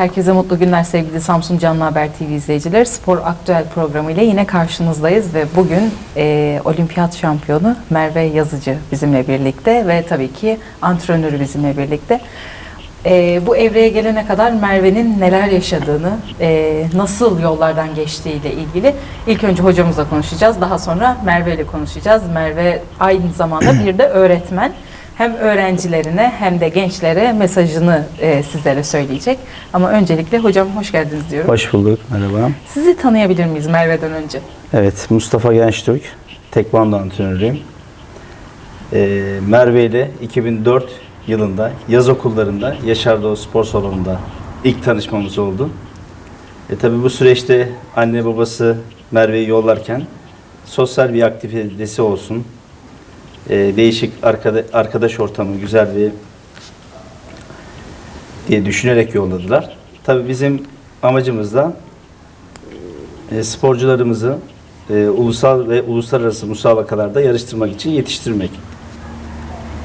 Herkese mutlu günler sevgili Samsun Canlı Haber TV izleyicileri. Spor Aktüel programı ile yine karşınızdayız ve bugün e, olimpiyat şampiyonu Merve Yazıcı bizimle birlikte ve tabii ki antrenörü bizimle birlikte. E, bu evreye gelene kadar Merve'nin neler yaşadığını, e, nasıl yollardan geçtiği ile ilgili ilk önce hocamızla konuşacağız. Daha sonra Merve ile konuşacağız. Merve aynı zamanda bir de öğretmen hem öğrencilerine hem de gençlere mesajını e, sizlere söyleyecek. Ama öncelikle hocam hoş geldiniz diyorum. Hoş bulduk, merhaba. Sizi tanıyabilir miyiz Merve'den önce? Evet, Mustafa Gençtürk, tekvando antrenörüyüm. Ee, Merve ile 2004 yılında yaz okullarında Yaşar Doğu Spor Salonu'nda ilk tanışmamız oldu. E tabi bu süreçte anne babası Merve'yi yollarken sosyal bir aktivitesi olsun, e, değişik arkada, arkadaş ortamı, güzel bir diye düşünerek yolladılar. Tabi bizim amacımız da e, sporcularımızı e, ulusal ve uluslararası müsabakalarda yarıştırmak için yetiştirmek.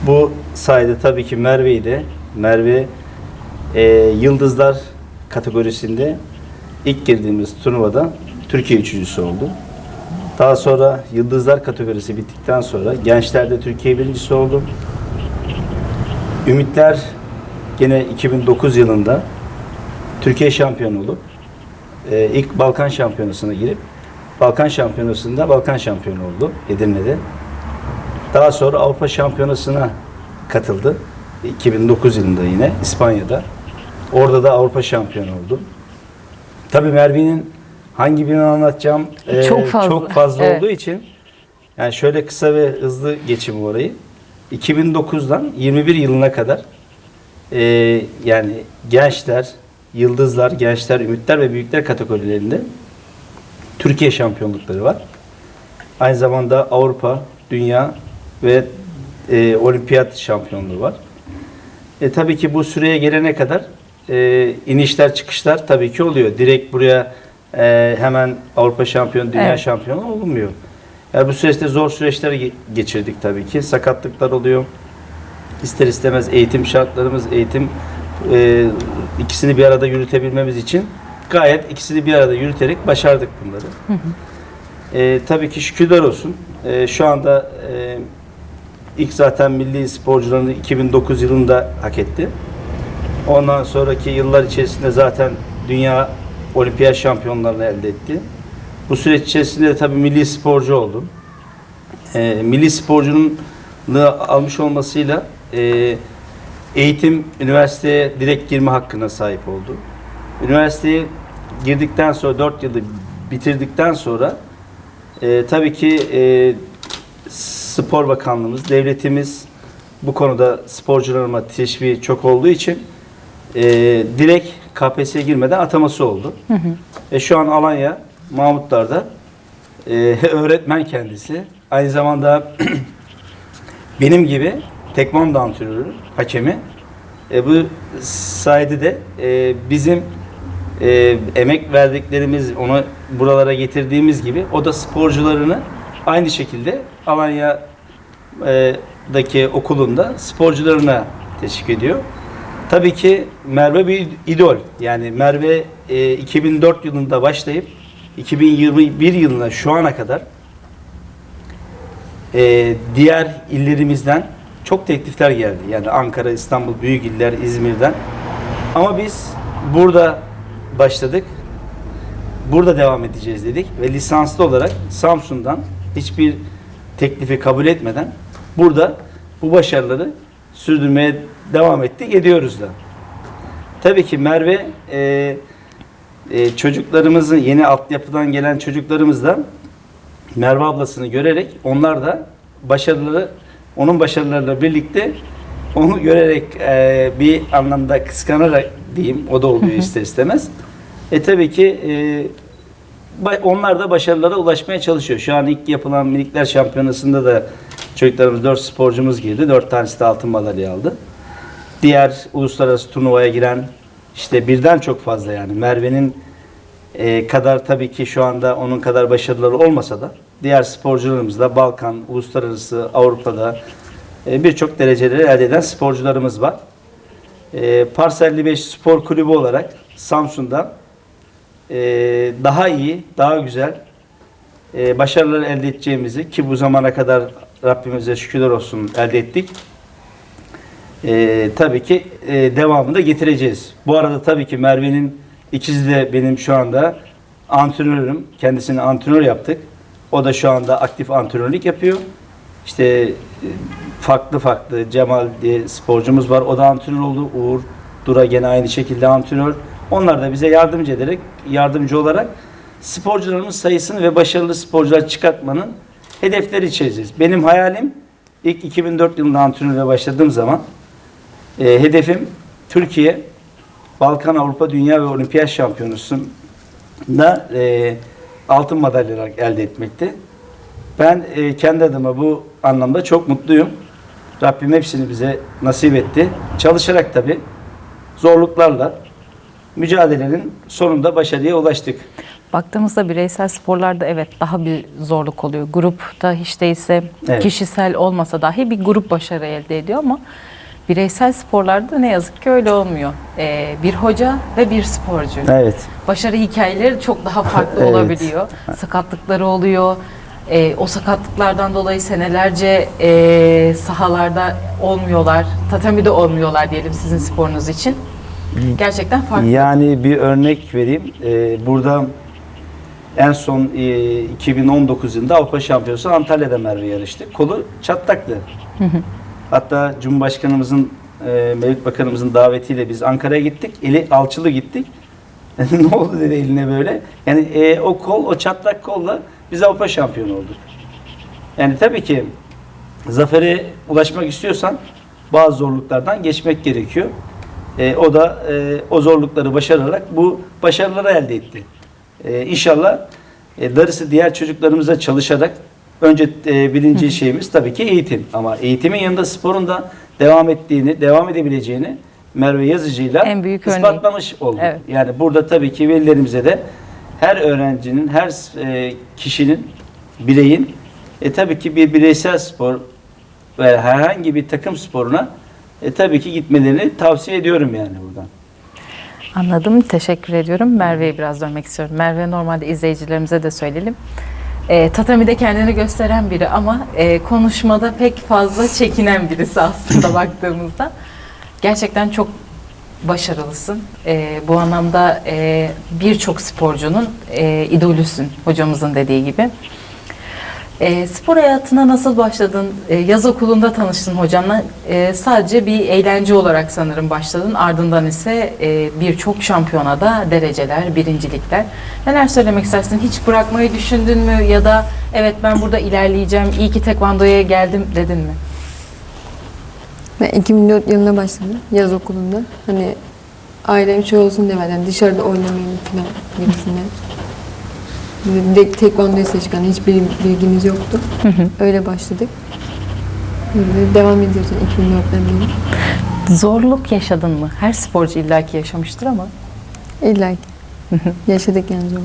Bu sayede tabii ki Merve'yi de Merve e, Yıldızlar kategorisinde ilk girdiğimiz turnuvada Türkiye üçüncüsü oldu. Daha sonra Yıldızlar kategorisi bittikten sonra gençlerde Türkiye birincisi oldu. Ümitler gene 2009 yılında Türkiye şampiyonu olup e, ilk Balkan Şampiyonası'na girip Balkan Şampiyonası'nda Balkan şampiyonu oldu Edirne'de. Daha sonra Avrupa Şampiyonası'na katıldı. 2009 yılında yine İspanya'da. Orada da Avrupa şampiyonu oldu. Tabii Merve'nin hangi birini anlatacağım e, Çok fazla. çok fazla Evet. olduğu için yani şöyle kısa ve hızlı geçeyim orayı. 2009'dan 21 yılına kadar e, yani gençler, yıldızlar, gençler, ümitler ve büyükler kategorilerinde Türkiye şampiyonlukları var. Aynı zamanda Avrupa, Dünya ve e, Olimpiyat şampiyonluğu var. E, tabii ki bu süreye gelene kadar e, inişler çıkışlar tabii ki oluyor. Direkt buraya e, hemen Avrupa şampiyonu, dünya Evet. şampiyonu olmuyor. Yani bu süreçte zor süreçler ge- geçirdik tabii ki. Sakatlıklar oluyor. İster istemez eğitim şartlarımız, eğitim e, ikisini bir arada yürütebilmemiz için gayet ikisini bir arada yürüterek başardık bunları. E, tabii ki şükürler olsun. E, şu anda e, ilk zaten milli sporcularını 2009 yılında hak etti. Ondan sonraki yıllar içerisinde zaten dünya olimpiyat şampiyonlarını elde etti. Bu süreç içerisinde de tabii milli sporcu oldu. E, milli sporcunun almış olmasıyla e, eğitim üniversiteye direkt girme hakkına sahip oldu. Üniversiteye girdikten sonra 4 yılı bitirdikten sonra e, tabii ki e, Spor Bakanlığımız, devletimiz bu konuda sporcularıma teşvik çok olduğu için e, direkt KPSS'ye girmeden ataması oldu. E, şu an Alanya, Mahmutlar'da e, öğretmen kendisi. Aynı zamanda benim gibi tekvando antrenörü, hakemi. E, bu sayede de e, bizim e, emek verdiklerimiz, onu buralara getirdiğimiz gibi o da sporcularını aynı şekilde Alanya'daki okulunda sporcularına teşvik ediyor. Tabii ki Merve bir idol. Yani Merve e, 2004 yılında başlayıp 2021 yılına şu ana kadar e, diğer illerimizden çok teklifler geldi. Yani Ankara, İstanbul, büyük iller, İzmir'den. Ama biz burada başladık. Burada devam edeceğiz dedik ve lisanslı olarak Samsun'dan hiçbir teklifi kabul etmeden burada bu başarıları sürdürmeye devam ettik, ediyoruz da. Tabii ki Merve e, e, çocuklarımızın yeni altyapıdan gelen çocuklarımız da Merve ablasını görerek onlar da başarıları onun başarılarıyla birlikte onu görerek e, bir anlamda kıskanarak diyeyim o da oluyor ister istemez. E tabii ki e, onlar da başarılara ulaşmaya çalışıyor. Şu an ilk yapılan minikler şampiyonasında da çocuklarımız 4 sporcumuz girdi. 4 tanesi de altın madalya aldı. Diğer uluslararası turnuvaya giren işte birden çok fazla yani Merve'nin e, kadar tabii ki şu anda onun kadar başarıları olmasa da diğer sporcularımız da Balkan, uluslararası, Avrupa'da e, birçok dereceleri elde eden sporcularımız var. e, Parselli 5 Spor Kulübü olarak Samsun'dan e, daha iyi, daha güzel e, başarılar elde edeceğimizi ki bu zamana kadar Rabbimize şükürler olsun elde ettik. E, tabii ki e, devamını da getireceğiz. Bu arada tabii ki Merve'nin ikizi de benim şu anda antrenörüm. Kendisini antrenör yaptık. O da şu anda aktif antrenörlük yapıyor. İşte e, farklı farklı Cemal diye sporcumuz var. O da antrenör oldu. Uğur Dura gene aynı şekilde antrenör. Onlar da bize yardımcı ederek, yardımcı olarak sporcularımız sayısını ve başarılı sporcular çıkartmanın hedefleri içeceğiz. Benim hayalim ilk 2004 yılında antrenöre başladığım zaman e, hedefim Türkiye Balkan Avrupa Dünya ve Olimpiyat Şampiyonası'nda e, altın madalyalar elde etmekti. Ben e, kendi adıma bu anlamda çok mutluyum. Rabbim hepsini bize nasip etti. Çalışarak tabi zorluklarla mücadelenin sonunda başarıya ulaştık. Baktığımızda bireysel sporlarda evet daha bir zorluk oluyor. Grupta hiç değilse Evet. kişisel olmasa dahi bir grup başarı elde ediyor ama bireysel sporlarda ne yazık ki öyle olmuyor. Ee, bir hoca ve bir sporcu. Evet. Başarı hikayeleri çok daha farklı Evet. olabiliyor. Sakatlıkları oluyor. Ee, o sakatlıklardan dolayı senelerce e, sahalarda olmuyorlar. Tatamide olmuyorlar diyelim sizin sporunuz için. Gerçekten farklı. Yani bir örnek vereyim. Ee, burada en son e, 2019 yılında Avrupa Şampiyonası Antalya'da Merve yarıştı. Kolu çatlaktı. Hatta Cumhurbaşkanımızın, e, Mevlüt Bakanımızın davetiyle biz Ankara'ya gittik. Eli alçılı gittik. ne oldu dedi eline böyle. Yani e, o kol, o çatlak kolla biz Avrupa şampiyonu olduk. Yani tabii ki zafere ulaşmak istiyorsan bazı zorluklardan geçmek gerekiyor. E, o da e, o zorlukları başararak bu başarıları elde etti. E, inşallah e, darısı diğer çocuklarımıza çalışarak önce e, birinci şeyimiz tabii ki eğitim. Ama eğitimin yanında sporun da devam ettiğini, devam edebileceğini Merve Yazıcı'yla En büyük örneği. ispatlamış olduk. Evet. Yani burada tabii ki velilerimize de her öğrencinin, her e, kişinin, bireyin e, tabii ki bir bireysel spor ve herhangi bir takım sporuna e, tabii ki gitmelerini tavsiye ediyorum yani buradan. Anladım. Teşekkür ediyorum. Merve'ye biraz dönmek istiyorum. Merve normalde izleyicilerimize de söyleyelim. E, tatamide kendini gösteren biri ama e, konuşmada pek fazla çekinen birisi aslında baktığımızda. Gerçekten çok başarılısın. E, bu anlamda e, birçok sporcunun e, idolüsün hocamızın dediği gibi. E, spor hayatına nasıl başladın? E, yaz okulunda tanıştın hocamla. E, sadece bir eğlence olarak sanırım başladın. Ardından ise e, birçok şampiyonada dereceler, birincilikler. Neler söylemek istersin? Hiç bırakmayı düşündün mü? Ya da evet ben burada ilerleyeceğim, iyi ki tekvandoya geldim dedin mi? Ben 2004 yılında başladım yaz okulunda. Hani ailem şey olsun demeden dışarıda oynamayın falan gibisinden. Direkt tekvandoya seçtik. Hani hiçbir bilgimiz yoktu. Öyle başladık. Öyle devam ediyoruz yani 2004'ten beri. Zorluk yaşadın mı? Her sporcu illaki yaşamıştır ama. İlla ki. Yaşadık yani zorlu.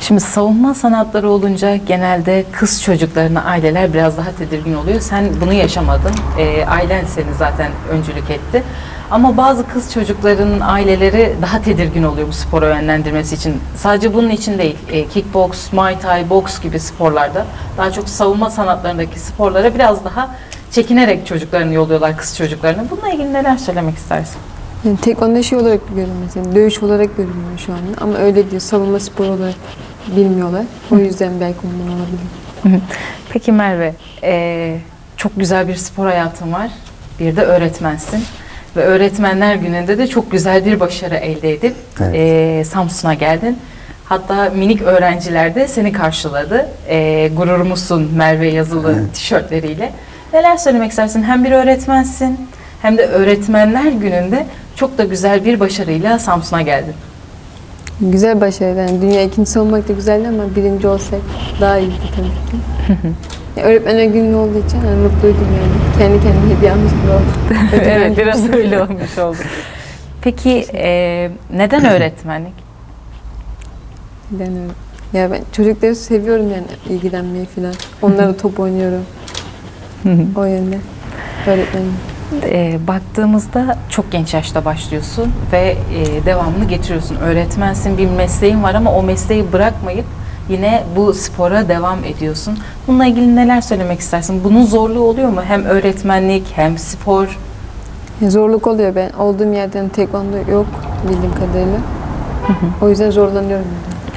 Şimdi savunma sanatları olunca genelde kız çocuklarına aileler biraz daha tedirgin oluyor. Sen bunu yaşamadın. Ee, ailen seni zaten öncülük etti. Ama bazı kız çocukların aileleri daha tedirgin oluyor bu sporu yönlendirmesi için. Sadece bunun için değil. Ee, kickbox, muay thai, boks gibi sporlarda daha çok savunma sanatlarındaki sporlara biraz daha çekinerek çocuklarını yolluyorlar kız çocuklarını. Bununla ilgili neler söylemek istersin? Yani tekvando şey olarak görüyorum mesela. Dövüş olarak görünüyor şu anda. Ama öyle diyor. Savunma sporu olarak bilmiyorlar. O yüzden belki ondan olabilir. Peki Merve, eee, çok güzel bir spor hayatın var. Bir de öğretmensin. Ve öğretmenler gününde de çok güzel bir başarı elde edip Evet. eee, Samsun'a geldin. Hatta minik öğrenciler de seni karşıladı. Eee gururumuzsun Merve yazılı Evet. tişörtleriyle. Neler söylemek istersin? Hem bir öğretmensin hem de öğretmenler gününde çok da güzel bir başarıyla Samsun'a geldin. Güzel başarı. Yani dünya ikincisi olmak da güzeldi ama birinci olsak daha iyiydi tabii ki. Ya Öğretmenler günü olduğu için yani mutluydum yani. Kendi kendime hediye almış gibi oldum. evet biraz öyle olmuş oldu. Peki eee, neden öğretmenlik? Ben öyle. Ya ben çocukları seviyorum yani ilgilenmeyi falan. Onlarla top oynuyorum. o yönde. Öğretmenim. E, baktığımızda çok genç yaşta başlıyorsun ve e, devamını getiriyorsun. Öğretmensin, bir mesleğin var ama o mesleği bırakmayıp yine bu spora devam ediyorsun. Bununla ilgili neler söylemek istersin? Bunun zorluğu oluyor mu? Hem öğretmenlik hem spor. Zorluk oluyor ben. Olduğum yerden tekvando yok bildiğim kadarıyla. O yüzden zorlanıyorum.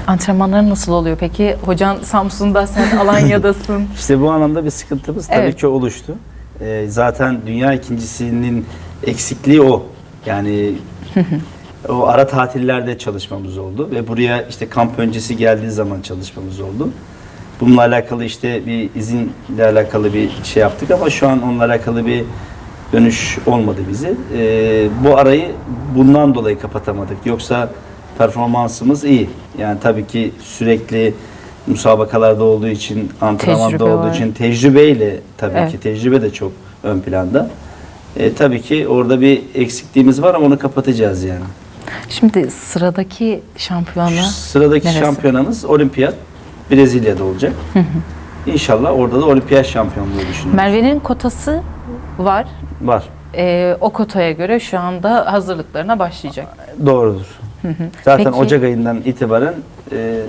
Antrenmanların nasıl oluyor peki? Hocan Samsun'da, sen Alanya'dasın. İşte bu anlamda bir sıkıntımız tabii Evet. ki oluştu. Ee, zaten dünya ikincisinin eksikliği o. Yani o ara tatillerde çalışmamız oldu ve buraya işte kamp öncesi geldiği zaman çalışmamız oldu. Bununla alakalı işte bir izinle alakalı bir şey yaptık ama şu an onunla alakalı bir dönüş olmadı bize. Ee, bu arayı bundan dolayı kapatamadık. Yoksa performansımız iyi. Yani tabii ki sürekli müsabakalarda olduğu için, antrenmanda Tecrübe olduğu var. için tecrübeyle tabii Evet. ki tecrübe de çok ön planda. E, tabii ki orada bir eksikliğimiz var ama onu kapatacağız yani. Şimdi sıradaki şampiyona Sıradaki neresi? şampiyonamız olimpiyat Brezilya'da olacak. İnşallah orada da olimpiyat şampiyonluğu düşünüyoruz. Merve'nin kotası var. Var. Ee, o kotaya göre şu anda hazırlıklarına başlayacak. Doğrudur. Zaten Peki- Ocak ayından itibaren e,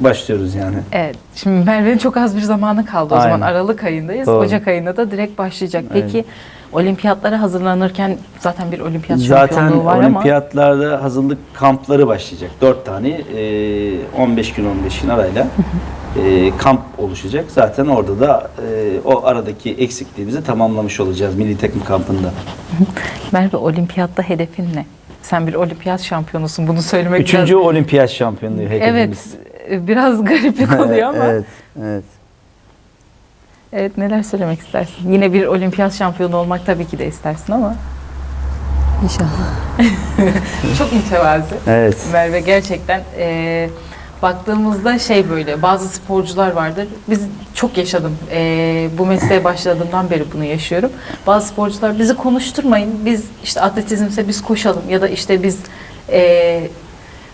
başlıyoruz yani. Evet. Şimdi Merve'nin çok az bir zamanı kaldı o zaman. Aynen. Aralık ayındayız. Doğru. Ocak ayında da direkt başlayacak. Peki olimpiyatlara hazırlanırken zaten bir olimpiyat Zaten şampiyonluğu var ama olimpiyatlarda hazırlık kampları başlayacak. Dört tane e, 15 gün 15 gün arayla e, kamp oluşacak. Zaten orada da e, o aradaki eksikliğimizi tamamlamış olacağız milli takım kampında. Merve olimpiyatta hedefin ne? Sen bir olimpiyat şampiyonusun. Bunu söylemek Üçüncü biraz... olimpiyat şampiyonluğu Evet. hedefimiz. e, Biraz gariplik oluyor ama. evet, evet. Evet neler söylemek istersin? Yine bir olimpiyat şampiyonu olmak tabii ki de istersin ama İnşallah. çok mütevazi. Evet. Merve gerçekten e, baktığımızda şey böyle bazı sporcular vardır. Biz çok yaşadım. E, bu mesleğe başladığımdan beri bunu yaşıyorum. Bazı sporcular bizi konuşturmayın. Biz işte atletizmse biz koşalım ya da işte biz e,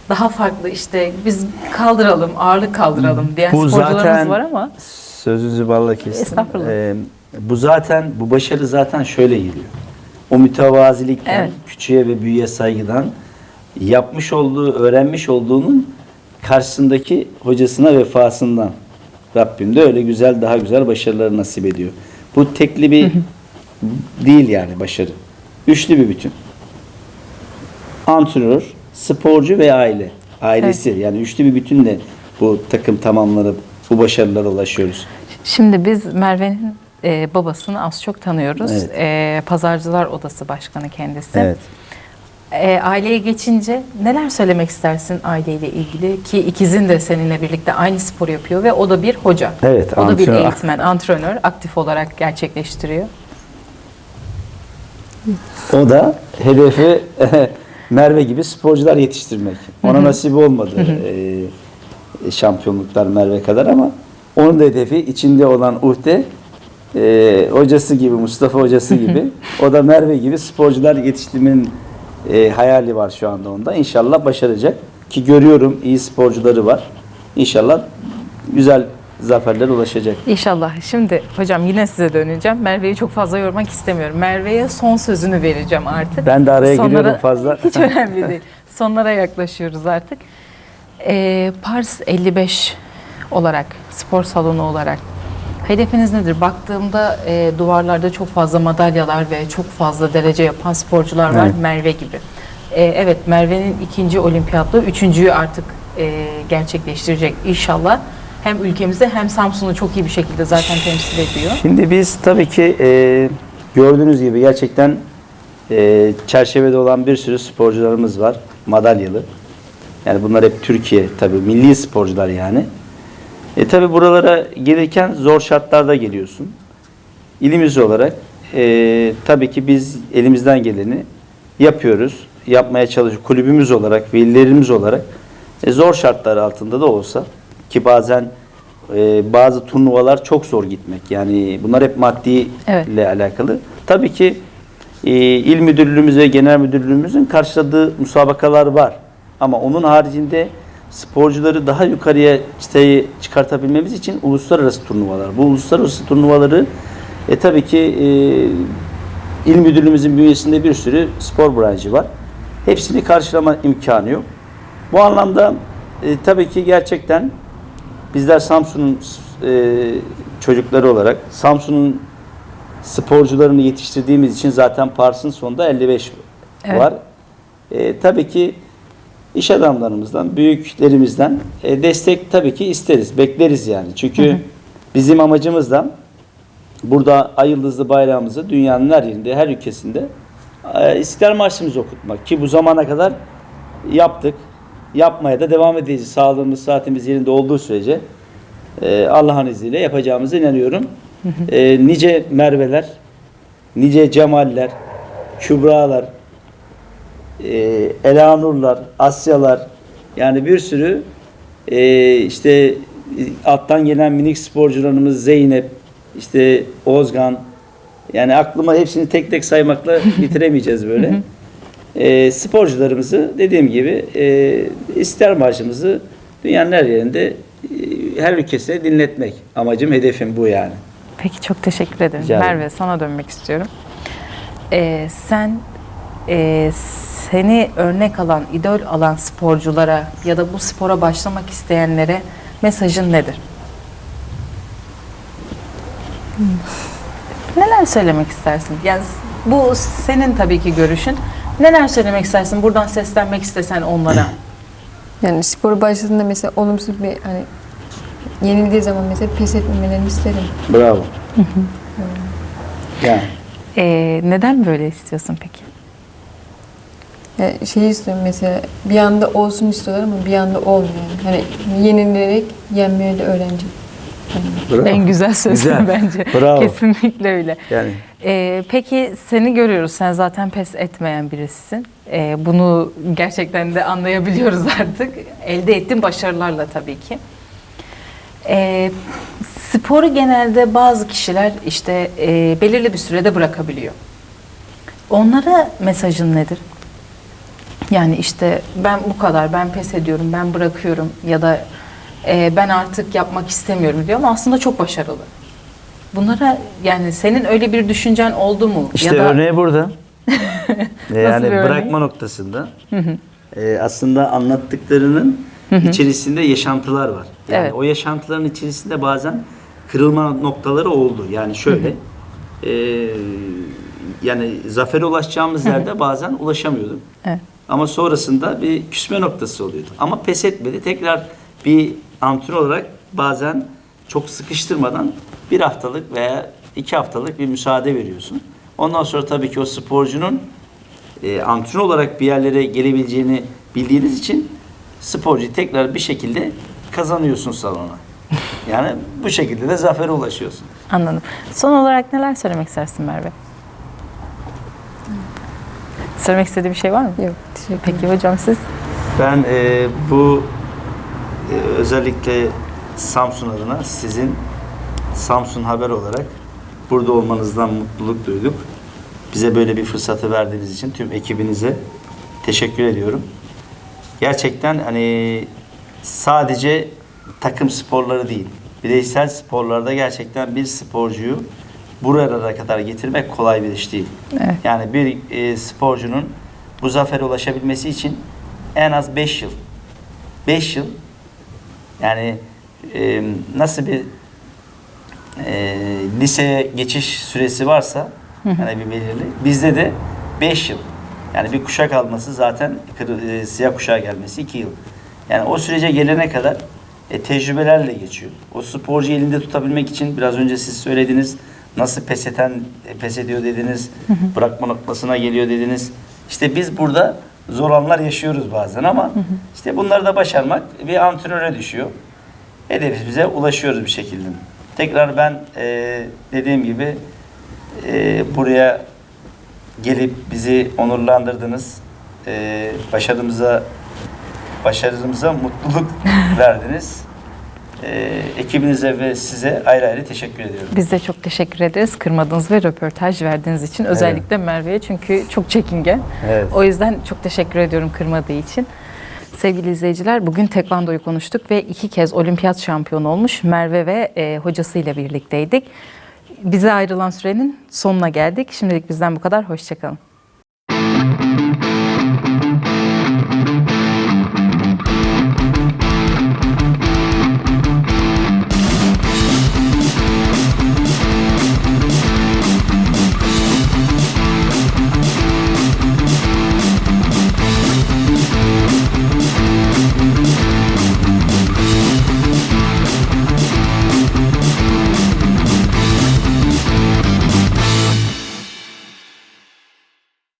daha farklı işte biz kaldıralım, ağırlık kaldıralım diyen Bu sporcularımız zaten- var ama Sözünüzü balla kestim. Estağfurullah. Ee, bu zaten, bu başarı zaten şöyle geliyor. O mütevazilikten, Evet. küçüğe ve büyüğe saygıdan yapmış olduğu, öğrenmiş olduğunun karşısındaki hocasına vefasından Rabbim de öyle güzel, daha güzel başarılar nasip ediyor. Bu tekli bir değil yani başarı. Üçlü bir bütün. Antrenör, sporcu ve aile. Ailesi yani üçlü bir bütünle bu takım tamamlanıp bu başarılara ulaşıyoruz. Şimdi biz Merve'nin e, babasını az çok tanıyoruz. Evet. E, Pazarcılar Odası Başkanı kendisi. Evet. E, aileye geçince neler söylemek istersin aileyle ilgili ki ikizin de seninle birlikte aynı spor yapıyor ve o da bir hoca. Evet, O da bir antrenör. eğitmen, antrenör aktif olarak gerçekleştiriyor. O da hedefi Merve gibi sporcular yetiştirmek. Ona nasip olmadı e, şampiyonluklar Merve kadar ama onun da hedefi içinde olan uhde e, hocası gibi, Mustafa hocası gibi o da Merve gibi sporcular yetiştirmenin e, hayali var şu anda onda. İnşallah başaracak. Ki görüyorum iyi sporcuları var. İnşallah güzel zaferlere ulaşacak. İnşallah. Şimdi hocam yine size döneceğim. Merve'yi çok fazla yormak istemiyorum. Merve'ye son sözünü vereceğim artık. Ben de araya Sonlara- giriyorum fazla. Hiç önemli değil. Sonlara yaklaşıyoruz artık. Ee, Pars 55 olarak, spor salonu olarak hedefiniz nedir? Baktığımda e, duvarlarda çok fazla madalyalar ve çok fazla derece yapan sporcular var Evet. Merve gibi. Ee, evet Merve'nin ikinci olimpiyatlığı, üçüncüyü artık e, gerçekleştirecek inşallah. Hem ülkemizi hem Samsun'u çok iyi bir şekilde zaten temsil ediyor. Şimdi biz tabii ki e, gördüğünüz gibi gerçekten e, çerçevede olan bir sürü sporcularımız var. Madalyalı. Yani bunlar hep Türkiye tabii milli sporcular yani. E tabii buralara gelirken zor şartlarda geliyorsun. İlimiz olarak e, tabii ki biz elimizden geleni yapıyoruz. Yapmaya çalışıyoruz. Kulübümüz olarak, velilerimiz olarak e, zor şartlar altında da olsa ki bazen e, bazı turnuvalar çok zor gitmek. Yani bunlar hep maddi Evet. ile alakalı. Tabii ki e, il müdürlüğümüz ve genel müdürlüğümüzün karşıladığı müsabakalar var. Ama onun haricinde sporcuları daha yukarıya çıtayı çıkartabilmemiz için uluslararası turnuvalar. Bu uluslararası turnuvaları e, tabii ki e, il müdürlüğümüzün bünyesinde bir sürü spor branşı var. Hepsini karşılama imkanı yok. Bu anlamda e, tabii ki gerçekten bizler Samsun'un e, çocukları olarak Samsun'un sporcularını yetiştirdiğimiz için zaten Pars'ın sonunda 55 Evet. var. E, tabii ki iş adamlarımızdan, büyüklerimizden e, destek tabii ki isteriz, bekleriz yani. Çünkü bizim amacımız da burada ay yıldızlı bayrağımızı dünyanın her yerinde, her ülkesinde e, İstiklal Marşımızı okutmak. Ki bu zamana kadar yaptık. Yapmaya da devam edeceğiz. Sağlığımız, saatimiz yerinde olduğu sürece e, Allah'ın izniyle yapacağımıza inanıyorum. E, nice Merveler, nice Cemaller, Kübralar, e, Elanurlar, Asyalar yani bir sürü e, işte alttan gelen minik sporcularımız Zeynep, işte Ozgan yani aklıma hepsini tek tek saymakla bitiremeyeceğiz böyle. E, sporcularımızı dediğim gibi e, ister marşımızı dünyanın her yerinde e, her ülkesine dinletmek. Amacım, hedefim bu yani. Peki çok teşekkür ederim. Rica ederim. Merve sana dönmek istiyorum. Ee, sen e, seni örnek alan, idol alan sporculara ya da bu spora başlamak isteyenlere mesajın nedir? Neler söylemek istersin? Yani bu senin tabii ki görüşün. Neler söylemek istersin? Buradan seslenmek istesen onlara. Yani spora başladığında mesela olumsuz bir hani yenildiği zaman mesela pes etmemelerini isterim. Bravo. yani. Ee, neden böyle istiyorsun peki? Yani şey istiyorum mesela bir anda olsun istiyorlar ama bir anda olmuyor. Hani yenilerek yenmeyi de öğrenecek. Bravo. En güzel söz Güzel. bence. Bravo. Kesinlikle öyle. Yani Ee, peki seni görüyoruz. Sen zaten pes etmeyen birisin. Ee, bunu gerçekten de anlayabiliyoruz artık. Elde ettiğin başarılarla tabii ki. Ee, sporu genelde bazı kişiler işte e, belirli bir sürede bırakabiliyor. Onlara mesajın nedir? Yani işte ben bu kadar, ben pes ediyorum, ben bırakıyorum ya da e, ben artık yapmak istemiyorum diyor ama aslında çok başarılı. Bunlara yani senin öyle bir düşüncen oldu mu? İşte ya da örneği burada. Yani örneği? bırakma noktasında e, aslında anlattıklarının içerisinde yaşantılar var. Yani Evet. o yaşantıların içerisinde bazen kırılma noktaları oldu. Yani şöyle e, yani zafere ulaşacağımız yerde bazen ulaşamıyorduk. Evet. Ama sonrasında bir küsme noktası oluyordu. Ama pes etmedi. Tekrar bir antrenör olarak bazen çok sıkıştırmadan bir haftalık veya iki haftalık bir müsaade veriyorsun. Ondan sonra tabii ki o sporcunun e, antrenör olarak bir yerlere gelebileceğini bildiğiniz için sporcuyu tekrar bir şekilde kazanıyorsun salona. Yani bu şekilde de zafere ulaşıyorsun. Anladım. Son olarak neler söylemek istersin Merve? Söylemek istediği bir şey var mı? Yok teşekkür ederim. Peki hocam siz? Ben e, bu özellikle Samsun adına sizin Samsun Haber olarak burada olmanızdan mutluluk duyduk. Bize böyle bir fırsatı verdiğiniz için tüm ekibinize teşekkür ediyorum. Gerçekten hani sadece takım sporları değil, bireysel sporlarda gerçekten bir sporcuyu buralara kadar getirmek kolay bir iş değil. Evet. Yani bir e, sporcunun bu zafere ulaşabilmesi için en az 5 yıl. 5 yıl yani e, nasıl bir e, liseye geçiş süresi varsa yani bir belirli. Bizde de 5 yıl. Yani bir kuşak alması zaten e, siyah kuşağa gelmesi 2 yıl. Yani o sürece gelene kadar e, tecrübelerle geçiyor. O sporcu elinde tutabilmek için biraz önce siz söylediniz nasıl pes eden e, pes ediyor dediniz. Bırakma noktasına geliyor dediniz. İşte biz burada zor anlar yaşıyoruz bazen ama işte bunları da başarmak bir antrenöre düşüyor. Hedefimize ulaşıyoruz bir şekilde. Tekrar ben e, dediğim gibi e, buraya gelip bizi onurlandırdınız. E, başarımıza başarımıza mutluluk verdiniz. E, ekibinize ve size ayrı ayrı teşekkür ediyorum. Biz de çok teşekkür ederiz kırmadığınız ve röportaj verdiğiniz için. Özellikle Merve'ye çünkü çok çekingen. Evet. O yüzden çok teşekkür ediyorum kırmadığı için. Sevgili izleyiciler bugün tekvandoyu konuştuk ve iki kez olimpiyat şampiyonu olmuş Merve ve e, hocasıyla birlikteydik. Bize ayrılan sürenin sonuna geldik. Şimdilik bizden bu kadar. Hoşçakalın.